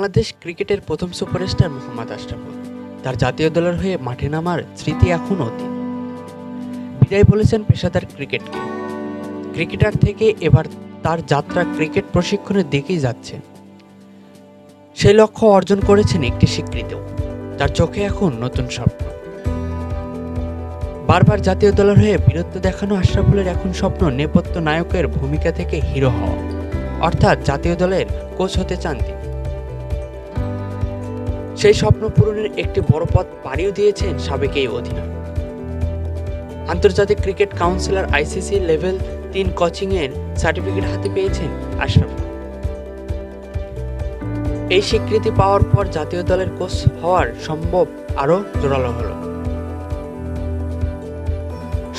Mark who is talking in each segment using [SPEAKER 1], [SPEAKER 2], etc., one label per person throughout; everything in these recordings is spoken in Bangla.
[SPEAKER 1] বাংলাদেশ ক্রিকেটের প্রথম সুপারস্টার মোহাম্মদ আশরাফুল। তার জাতীয় দলের হয়ে মাঠে নামার স্মৃতি এখনও বিদায় বলেছেন পেশাদার ক্রিকেটকে। ক্রিকেটার থেকে এবার তার যাত্রা ক্রিকেট প্রশিক্ষণের দিকেই যাচ্ছে। সেই লক্ষ্য অর্জন করেছেন একটি স্বীকৃতিও। তার চোখে এখন নতুন স্বপ্ন। বারবার জাতীয় দলের হয়ে বীরত্ব দেখানো আশরাফুলের এখন স্বপ্ন নেপথ্য নায়কের ভূমিকা থেকে হিরো হওয়া। অর্থাৎ জাতীয় দলের কোচ হতে চান তিনি। সেই স্বপ্ন পূরণের একটি বড় পথ পাড়িও দিয়েছেন সাবেক এই অধিনায়ক। আন্তর্জাতিক ক্রিকেট কাউন্সিলর আইসিসি লেভেল তিন কোচিংয়ের সার্টিফিকেট হাতে পেয়েছেন আশরাফুল এই স্বীকৃতি পাওয়ার পর জাতীয় দলের কোচ হওয়ার সম্ভব আরও জোরালো হলো।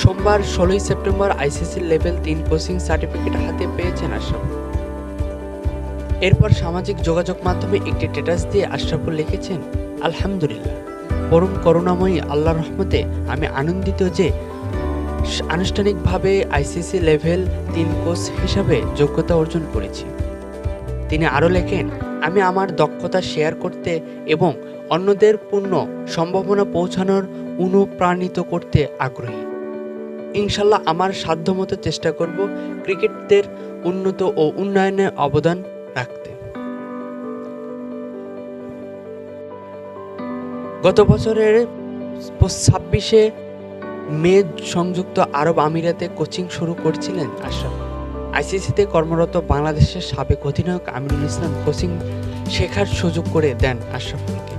[SPEAKER 1] সোমবার ষোলোই সেপ্টেম্বর আইসিসি লেভেল তিন কোচিং সার্টিফিকেট হাতে পেয়েছেন আশরাফুল এরপর সামাজিক যোগাযোগ মাধ্যমে একটি স্ট্যাটাস দিয়ে আশরাফুল লিখেছেন, আলহামদুলিল্লাহ। পরম করুণাময়ী আল্লাহর রহমতে আমি আনন্দিত যে আনুষ্ঠানিকভাবে আইসিসি লেভেল তিন কোচ হিসাবে যোগ্যতা অর্জন করেছি। তিনি আরও লেখেন, আমি আমার দক্ষতা শেয়ার করতে এবং অন্যদের পূর্ণ সম্ভাবনা পৌঁছানোর অনুপ্রাণিত করতে আগ্রহী। ইনশাল্লাহ আমার সাধ্যমতো চেষ্টা করব ক্রিকেটদের উন্নত ও উন্নয়নে অবদান রাখতে। গত বছরের ছাব্বিশে মে সংযুক্ত আরব আমিরাতে কোচিং শুরু করছিলেন আশরাফ আইসিসিতে কর্মরত বাংলাদেশের সাবেক অধিনায়ক আমিরুল ইসলাম কোচিং শেখার সুযোগ করে দেন আশরাফুলকে।